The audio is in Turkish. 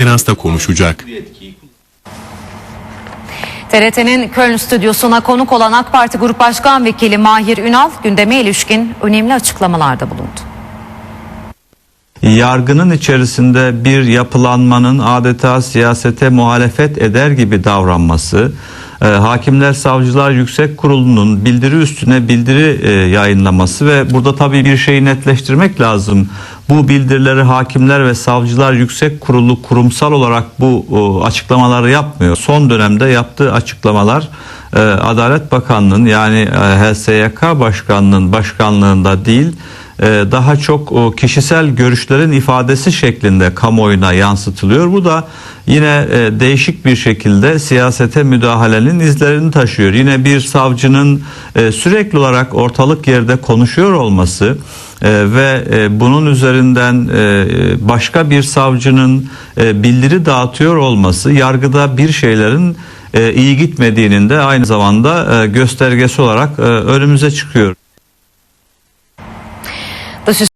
konferansta konuşacak. TRT'nin Köln stüdyosuna konuk olan AK Parti Grup Başkan Vekili Mahir Ünal gündeme ilişkin önemli açıklamalarda bulundu. yargının içerisinde bir yapılanmanın adeta siyasete muhalefet eder gibi davranması, e, Hakimler Savcılar Yüksek Kurulu'nun bildiri üstüne bildiri e, yayınlaması ve burada tabii bir şeyi netleştirmek lazım. Bu bildirileri Hakimler ve Savcılar Yüksek Kurulu kurumsal olarak bu o, açıklamaları yapmıyor. Son dönemde yaptığı açıklamalar e, Adalet Bakanlığı'nın yani e, HSYK Başkanlığı'nın başkanlığında değil e, daha çok kişisel görüşlerin ifadesi şeklinde kamuoyuna yansıtılıyor. Bu da yine e, değişik bir şekilde siyasete müdahalenin izlerini taşıyor. Yine bir savcının e, sürekli olarak ortalık yerde konuşuyor olması e, ve e, bunun üzerinden e, başka bir savcının e, bildiri dağıtıyor olması yargıda bir şeylerin e, iyi gitmediğinin de aynı zamanda e, göstergesi olarak e, önümüze çıkıyor. Let's just